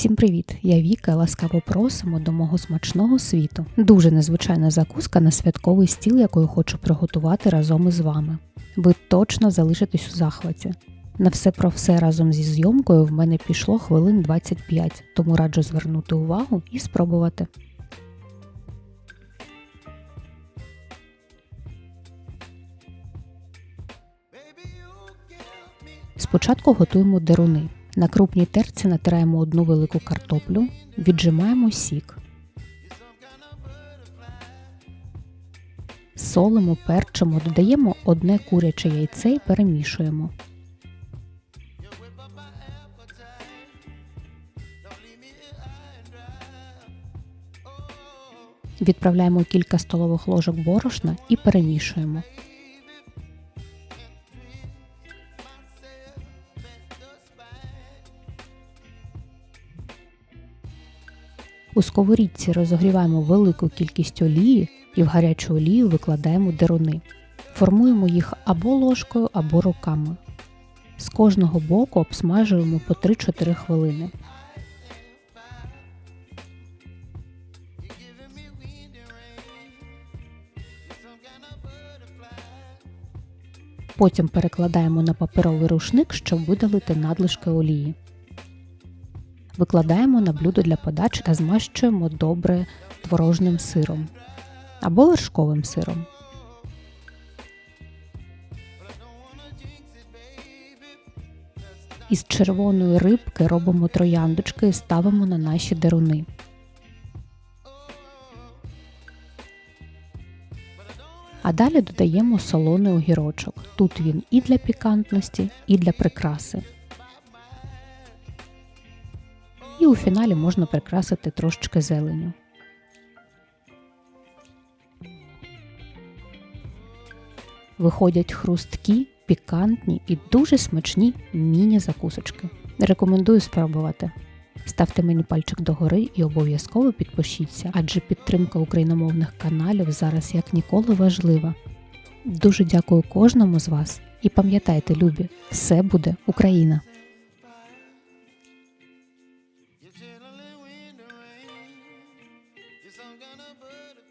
Всім привіт! Я Віка. Ласкаво просимо до мого смачного світу. Дуже незвичайна закуска на святковий стіл, яку я хочу приготувати разом із вами. Ви точно залишитесь у захваті. На все про все разом зі зйомкою в мене пішло хвилин 25, тому раджу звернути увагу і спробувати. Спочатку готуємо деруни. На крупній терці натираємо одну велику картоплю, віджимаємо сік. Солимо, перчимо, додаємо одне куряче яйце і перемішуємо. Відправляємо кілька столових ложок борошна і перемішуємо. У сковорідці розогріваємо велику кількість олії і в гарячу олію викладаємо деруни. Формуємо їх або ложкою, або руками. З кожного боку обсмажуємо по 3-4 хвилини. Потім перекладаємо на паперовий рушник, щоб видалити надлишки олії. Викладаємо на блюдо для подачі та змащуємо добре творожним сиром або вершковим сиром. Із червоної рибки робимо трояндочки і ставимо на наші деруни. А далі додаємо солоний огірочок. Тут він і для пікантності, і для прикраси. У фіналі можна прикрасити трошечки зеленю. Виходять хрусткі, пікантні і дуже смачні міні-закусочки. Рекомендую спробувати. Ставте мені пальчик догори і обов'язково підпишіться, адже підтримка україномовних каналів зараз як ніколи важлива. Дуже дякую кожному з вас і пам'ятайте, любі, все буде Україна! 'Cause I'm gonna put a